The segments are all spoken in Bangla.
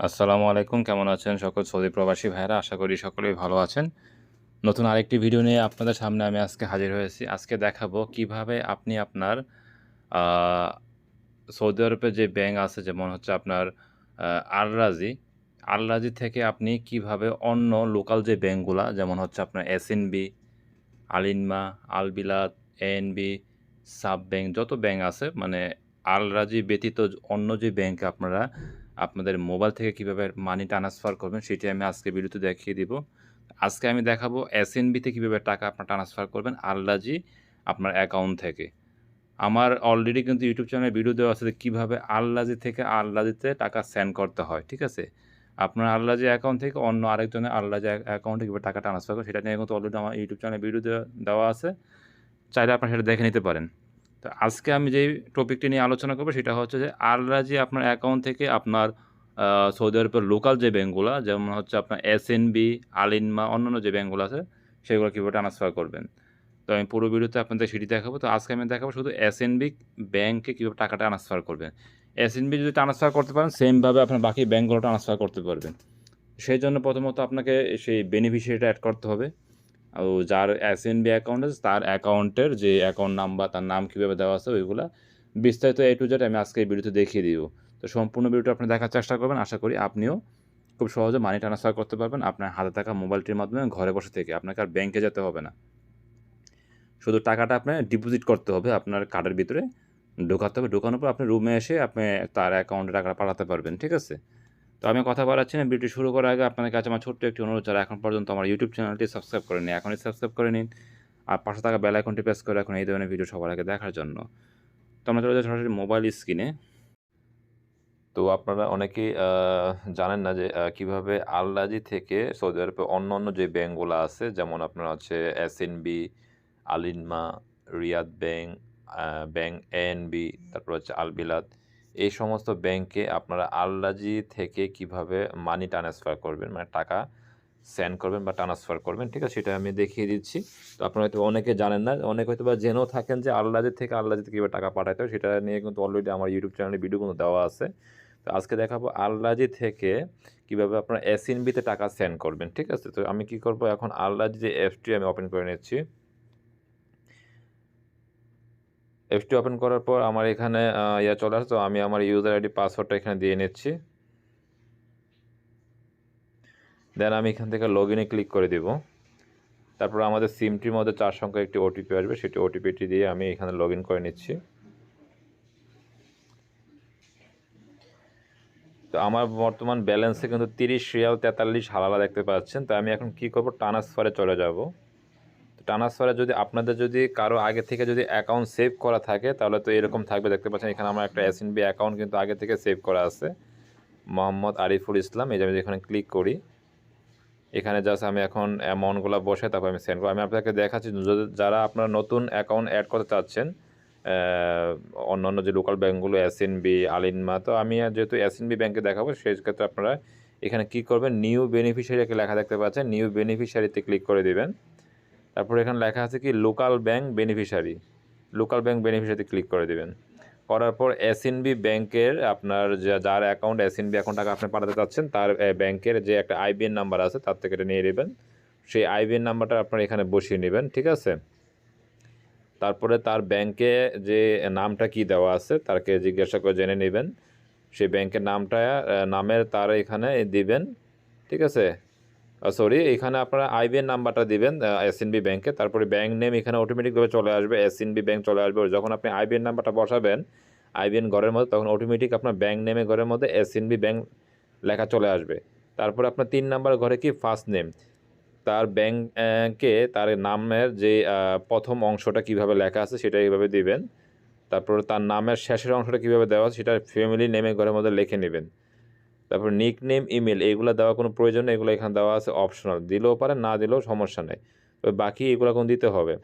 আসসালামু আলাইকুম কেমন আছেন সকল সৌদি প্রবাসী ভাইরা আশা করি সকলেই ভালো আছেন। নতুন আরেকটি ভিডিও নিয়ে আপনাদের সামনে আমি আজকে হাজির হয়েছি। আজকে দেখাবো কীভাবে আপনি আপনার সৌদি আরবের যে ব্যাংক আছে যেমন হচ্ছে আপনার আহ, আল রাজি আল রাজি থেকে আপনি কীভাবে অন্য লোকাল যে ব্যাংকগুলা যেমন হচ্ছে আপনার SNB Alinma Al Bilad ANB SAB bank যত ব্যাংক আছে মানে আল রাজি ব্যতীত অন্য যে ব্যাংকে আপনারা আপনাদের মোবাইল থেকে কীভাবে মানি ট্রান্সফার করবেন সেটি আমি আজকে ভিডিওতে দেখিয়ে দিব। আজকে আমি দেখাবো এসএনবিতে কীভাবে টাকা আপনার ট্রান্সফার করবেন আল্লাজি আপনার অ্যাকাউন্ট থেকে। আমার অলরেডি কিন্তু ইউটিউব চ্যানেলে ভিডিও দেওয়া আছে কীভাবে আল্লাজি থেকে আল্লাজিতে টাকা সেন্ড করতে হয়, ঠিক আছে? আপনার আল্লাজি অ্যাকাউন্ট থেকে অন্য আরেকজনের আল্লাজি অ্যাকাউন্টে কীভাবে টাকা ট্রান্সফার করে সেটা নিয়ে কিন্তু অলরেডি আমার ইউটিউব চ্যানেলে ভিডিও দেওয়া- দেওয়া আছে। চাইলে আপনারা সেটা দেখে নিতে পারেন। তো আজকে আমি যেই টপিকটি নিয়ে আলোচনা করব সেটা হচ্ছে যে আলরাজি আপনার অ্যাকাউন্ট থেকে আপনার সৌদি আরবের লোকাল যে ব্যাঙ্কগুলো যেমন হচ্ছে আপনার এস এন বি আলিনমা অন্যান্য যে ব্যাঙ্কগুলো আছে, সেগুলো কীভাবে ট্রান্সফার করবেন। তো আমি পুরো ভিডিওতে আপনাদের সেটি দেখাবো। তো আজকে আমি দেখাবো শুধু এস এন বি ব্যাঙ্কে কীভাবে টাকাটা ট্রান্সফার করবেন। এস এন বি যদি ট্রান্সফার করতে পারেন সেমভাবে আপনার বাকি ব্যাঙ্কগুলো ট্রান্সফার করতে পারবেন। সেই জন্য প্রথমত আপনাকে সেই বেনিফিশিয়ারিটা অ্যাড করতে হবে। যার এস এন বি অ্যাকাউন্ট আছে, তার অ্যাকাউন্টের যে অ্যাকাউন্ট নাম্বার তার নাম কীভাবে দেওয়া আছে, ওইগুলা বিস্তারিত এ টু জেড আমি আজকে এই ভিডিওতে দেখিয়ে দিব। তো সম্পূর্ণ ভিডিওটা আপনি দেখার চেষ্টা করবেন। আশা করি আপনিও খুব সহজে মানি ট্রান্সফার করতে পারবেন আপনার হাতে থাকা মোবাইলটির মাধ্যমে ঘরে বসে থেকে। আপনাকে আর ব্যাংকে যেতে হবে না। শুধু টাকাটা আপনার ডিপোজিট করতে হবে, আপনার কার্ডের ভিতরে ঢোকাতে হবে। ঢোকানোর পর আপনি রুমে এসে আপনি তার অ্যাকাউন্টে টাকা পাঠাতে পারবেন, ঠিক আছে? তো আমি কথা বলাচ্ছি না, ভিডিও শুরু করার আগে আপনাদের কাছে আমার ছোট্ট একটি অনুরোধ যারা এখন পর্যন্ত আমার ইউটিউব চ্যানেলটি সাবস্ক্রাইব করে নিন এখনই সাবস্ক্রাইব করে নিন। আর পাশে থাকা বেল আইকনটি প্রেস করে রাখুন, এই ধরনের ভিডিও সবার আগে দেখার জন্য। তো আমরা চলে যাই সরাসরি মোবাইল স্ক্রিনে তো আপনারা অনেকেই জানেন না যে কীভাবে আলরাজি থেকে সৌদি আরবে অন্য অন্য যে ব্যাংকগুলো আছে, যেমন আপনার হচ্ছে SNB Alinma Riyadh bank bank ANB তারপর হচ্ছে আলবিলাত এই সমস্ত ব্যাংকে আপনারা আল্লাজি থেকে কীভাবে মানি ট্রান্সফার করবেন মানে টাকা সেন্ড করবেন বা ট্রান্সফার করবেন, ঠিক আছে? সেটা আমি দেখিয়ে দিচ্ছি। তো আপনারা হয়তো অনেকে জানেন না, অনেকে হয়তো বা জেনেও থাকেন যে আল্লাজি থেকে আল্লাজিতে কীভাবে টাকা পাঠাতে হয়, সেটা নিয়ে কিন্তু অলরেডি আমার ইউটিউব চ্যানেলে ভিডিও কিন্তু দেওয়া আছে। তো আজকে দেখাবো আল্লাজি থেকে কীভাবে আপনারা এসএনবিতে টাকা সেন্ড করবেন, ঠিক আছে? তো আমি কি করব, এখন আল্লাজি যে অ্যাপটি আমি ওপেন করে নিচ্ছি। অ্যাপসটি ওপেন করার পর আমার এখানে ইয়া চলে আসছে আমি আমার ইউজার আইডি পাসওয়ার্ডটা এখানে দিয়ে নিচ্ছি। দেন আমি এখান থেকে লগ ইনে ক্লিক করে দেব। তারপর আমাদের সিমটির মধ্যে চার সংখ্যা একটি ওটিপি আসবে, সেটি ওটিপিটি দিয়ে আমি এখানে লগ করে নিচ্ছি। তো আমার বর্তমান ব্যালেন্সে কিন্তু তিরিশ রিয়াল তেতাল্লিশ হালালা দেখতে পাচ্ছেন, তো আমি এখন কি করব? ট্রান্সফারে চলে যাব। ট্রান্সফারে যদি আপনাদের যদি কারও আগে থেকে যদি অ্যাকাউন্ট সেভ করা থাকে তাহলে তো এরকম থাকবে। দেখতে পাচ্ছেন এখানে আমার একটা এসএনবি অ্যাকাউন্ট কিন্তু আগে থেকে সেভ করা আছে। মোহাম্মদ আরিফুল ইসলাম এই যে আমি এখানে ক্লিক করি। এখানে জাস্ট আমি এখন অ্যামাউন্টগুলো বসে তারপর আমি সেন্ড করব আমি আপনাকে দেখাচ্ছি যারা আপনারা নতুন অ্যাকাউন্ট অ্যাড করতে চাচ্ছেন অন্যান্য যে লোকাল ব্যাঙ্কগুলো এসএনবি আলিনমা তো আমি আর যেহেতু এসএনবি ব্যাংকে দেখাবো সেই ক্ষেত্রে আপনারা এখানে কি করবেন? নিউ বেনিফিশিয়ারি একটা লেখা দেখতে পাচ্ছেন। নিউ বেনিফিশিয়ারিতে ক্লিক করে দিবেন। তারপর এখানে লেখা আছে কি local bank beneficiary local bank বেনিফিশিয়ারিতে click করে দেবেন। করার পর এসএনবি ব্যাংকের আপনার যা- যার অ্যাকাউন্ট এসএনবি অ্যাকাউন্ট টাকা আপনি পাঠাতে চাচ্ছেন, তার ব্যাংকের যে একটা আইবিএন নাম্বার আছে, তার থেকে এটা নিয়ে নেবেন। সেই আইবিএন নাম্বারটা আপনার এখানে বসিয়ে নেবেন, ঠিক আছে? তারপরে তার ব্যাংকে যে নামটা কি দেওয়া আছে তাকে জিজ্ঞাসা করে জেনে নেবেন। সেই ব্যাংকের নামটা নামের তার এখানে দিবেন, ঠিক আছে? সরি এখানে আপনারা আইবিএন নাম্বারটা দিবেন এসএনবি ব্যাংকে তারপরে ব্যাংক নেম এখানে অটোমেটিকভাবে চলে আসবে এসএনবি ব্যাংক চলে আসবে। যখন আপনি আইবিএন নাম্বারটা বসাবেন আইবিএন ঘরের মধ্যে, তখন অটোমেটিক আপনার ব্যাংক নেমে ঘরের মধ্যে এসএনবি ব্যাংক লেখা চলে আসবে। তারপরে আপনার তিন নাম্বার ঘরে কি? ফার্স্ট নেম তার ব্যাংকে তার নামের যে প্রথম অংশটা কীভাবে লেখা আছে, সেটা এইভাবে দিবেন। তারপর তার নামের শেষের অংশটা কীভাবে দেওয়া সেটা ফ্যামিলি নেমে ঘরের মধ্যে লিখে নেবেন। তারপর নিক নেম ইমেল এগুলো দেওয়া কোনো প্রয়োজন নেই। এগুলো এখানে দেওয়া আছে অপশনাল দিলেও পারে, না দিলেও সমস্যা নেই। তবে বাকি এগুলো কোনো দিতে হবে।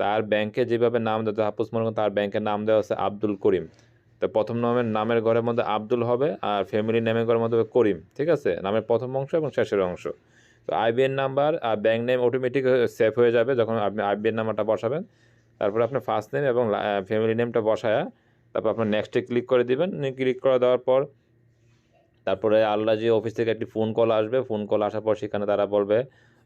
তার ব্যাংকে যেভাবে নাম দেওয়া হাপুস মনে তার ব্যাংকের নাম দেওয়া আছে আব্দুল করিম। তো প্রথম নামের নামের ঘরের মধ্যে আব্দুল হবে আর ফ্যামিলি নেমের ঘরের মধ্যে করিম, ঠিক আছে? নামের প্রথম অংশ এবং শেষের অংশ। তো আইবিএন নাম্বার আর ব্যাংক নেম অটোমেটিক সেভ হয়ে যাবে যখন আপনি আইবিএন নাম্বারটা বসাবেন। তারপরে আপনার ফার্স্ট নেম এবং ফ্যামিলি নেমটা বসায়া তারপর আপনার নেক্সটে ক্লিক করে দিবেন। ক্লিক করে দেওয়ার পর তারপরে আল্লাজি অফিস থেকে একটি ফোন কল আসবে ফোন কল আসার পর সেখানে তারা বলবে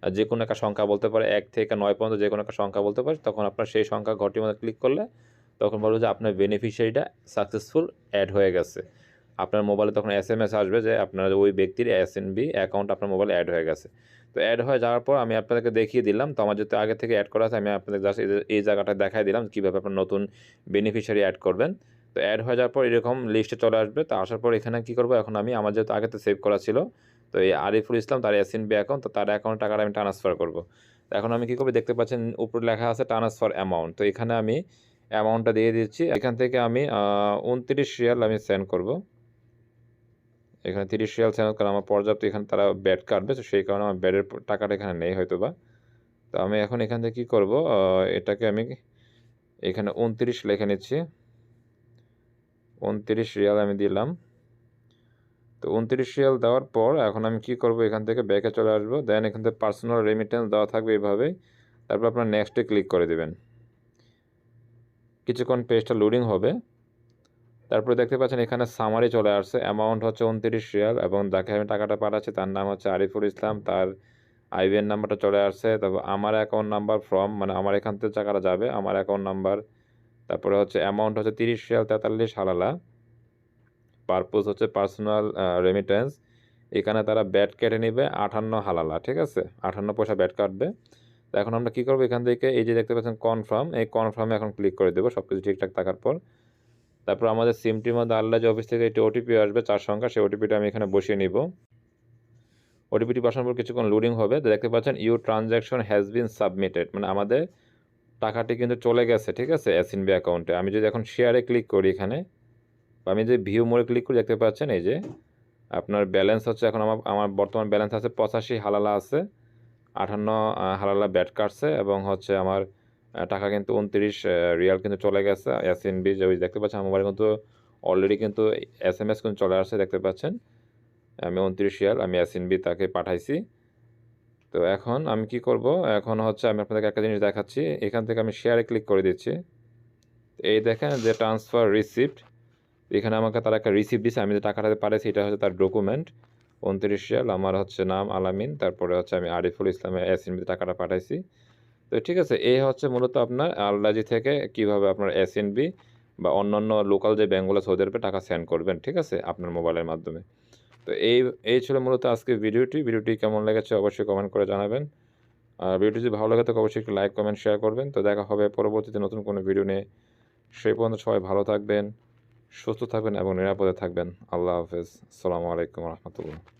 যে কোনো একটা সংখ্যা বলতে পারে, এক থেকে নয় পর্যন্ত যে কোনো একটা সংখ্যা বলতে পারে, তখন আপনার সেই সংখ্যা ঘরটির মধ্যে ক্লিক করলে তখন বলবে যে আপনার বেনিফিশিয়ারিটা সাকসেসফুল অ্যাড হয়ে গেছে। আপনার মোবাইলে তখন এস এম এস আসবে যে আপনার ওই ব্যক্তির এস এন বি অ্যাকাউন্ট আপনার মোবাইলে অ্যাড হয়ে গেছে। তো অ্যাড হয়ে যাওয়ার পর আমি আপনাদেরকে দেখিয়ে দিলাম, তো আমার যেহেতু আগে থেকে অ্যাড করা আছে, আমি আপনাদের জাস্ট এই জায়গাটা দেখাই দিলাম, কীভাবে আপনার নতুন বেনিফিশিয়ারি অ্যাড করবেন। তো অ্যাড হয়ে যাওয়ার পর এরকম লিস্টে চলে আসবে। তো আসার পর এখানে কী করব? এখন আমি আমার যেহেতু আগে তো সেভ করা ছিল, তো এই আরিফুল ইসলাম, তার এস এন বি অ্যাকাউন্ট তো তার অ্যাকাউন্ট টাকাটা আমি ট্রান্সফার করব। তো এখন আমি কী করব? দেখতে পাচ্ছেন উপরে লেখা আছে ট্রান্সফার অ্যামাউন্ট তো এখানে আমি অ্যামাউন্টটা দিয়ে দিচ্ছি। এখান থেকে আমি উনত্রিশ রিয়াল আমি সেন্ড করব। এখানে তিরিশ রিয়াল সেন্ড কারণ আমার পর্যাপ্ত এখানে তারা ব্যাড কাটবে, তো সেই কারণে আমার ব্যাডের টাকাটা এখানে নেই হয়তো বা তো আমি এখন এখান থেকে কী করব? এটাকে আমি এখানে উনত্রিশ লিখে নিচ্ছি। উনত্রিশ রিয়াল আমি দিলাম। তো উনত্রিশ রিয়াল দেওয়ার পর এখন আমি কি করব? এখান থেকে ব্যাকে চলে আসব। দেন এখান থেকে পার্সোনাল রেমিটেন্স দেওয়া থাকবে এইভাবেই তারপর আপনার নেক্সটে ক্লিক করে দেবেন। কিছুক্ষণ পেজটা লোডিং হবে। তারপরে দেখতে পাচ্ছেন এখানে সামারি চলে আসছে। অ্যামাউন্ট হচ্ছে উনত্রিশ রিয়াল এবং যাকে আমি টাকাটা পাঠাচ্ছি তার নাম হচ্ছে আরিফুল ইসলাম। তার আইবিএন নাম্বারটা চলে আসছে। তারপর আমার অ্যাকাউন্ট নাম্বার ফর্ম মানে আমার এখান থেকে টাকাটা যাবে। আমার অ্যাকাউন্ট নাম্বার তারপরে হচ্ছে অ্যামাউন্ট হচ্ছে তিরিশ রিয়াল তেতাল্লিশ হালালা। পারপোজ হচ্ছে পার্সোনাল রেমিটেন্স এখানে তারা ব্যাট কেটে নেবে আটান্ন হালালা, ঠিক আছে? আটান্ন পয়সা ব্যাট কাটবে। তো এখন আমরা কী করব এখান থেকে? এই যে দেখতে পাচ্ছেন কনফার্ম এই কনফার্মে এখন ক্লিক করে দেবো সব কিছু ঠিকঠাক থাকার পর। তারপর আমাদের সিমটির মধ্যে আল্লাহ যে অফিস থেকে একটি ওটিপি আসবে, চার সংখ্যা, সেই ওটিপিটা আমি এখানে বসিয়ে নিব। ওটিপিটি বসানোর পর কিছুক্ষণ লোডিং হবে। তো দেখতে পাচ্ছেন you transaction has been submitted মানে আমাদের টাকাটি কিন্তু চলে গেছে ঠিক আছে? এসএনবি অ্যাকাউন্টে আমি যদি এখন শেয়ারে ক্লিক করি এখানে বা আমি যদি ভিউ মোড়ে ক্লিক করি দেখতে পাচ্ছেন এই যে আপনার ব্যালেন্স হচ্ছে এখন আমার আমার বর্তমান ব্যালেন্স আছে পঁচাশি হালালা আছে আটান্ন আহ, হালালা ব্যাট কাটছে এবং হচ্ছে আমার টাকা কিন্তু উনত্রিশ রিয়াল কিন্তু চলে গেছে এসএনবি যে দেখতে পাচ্ছেন আমার কিন্তু অলরেডি কিন্তু এস এম এস কিন্তু চলে আসছে দেখতে পাচ্ছেন? আমি উনত্রিশ রিয়াল আমি এসএনবি তাকে পাঠাইছি। তো এখন আমি কি করব? এখন হচ্ছে আমি আপনাদেরকে একটা জিনিস দেখাচ্ছি। এখান থেকে আমি শেয়ারে ক্লিক করে দিচ্ছি। এই দেখেন যে ট্রান্সফার রিসিপ্ট এখানে আমাকে তারা একটা রিসিপ্ট দিচ্ছে আমি যে টাকাটা পাঠাইছি, এটা হচ্ছে তার ডকুমেন্ট উনত্রিশ রিয়াল আমার হচ্ছে নাম আলামিন, তারপরে হচ্ছে আমি আরিফুল ইসলামের এসএনবিতে টাকাটা পাঠাইছি। তো ঠিক আছে, এই হচ্ছে মূলত আপনার আলরাজি থেকে কীভাবে আপনার এসএনবি বা অন্যান্য লোকাল যে ব্যাঙ্কগুলো সৌদি আরবে টাকা সেন্ড করবেন, ঠিক আছে? আপনার মোবাইলের মাধ্যমে। তো এই এই ছিল মূলত আজকে ভিডিওটি। ভিডিওটি কেমন লেগেছে অবশ্যই কমেন্ট করে জানাবেন। আর ভিডিওটি যদি ভালো লাগে তো অবশ্যই একটু লাইক কমেন্ট শেয়ার করবেন। তো দেখা হবে পরবর্তীতে নতুন কোনো ভিডিও নিয়ে। সেই পর্যন্ত সবাই ভালো থাকবেন, সুস্থ থাকবেন এবং নিরাপদে থাকবেন। আল্লাহ হাফেজ। আসসালামু আলাইকুম রহমতুল্লাহ।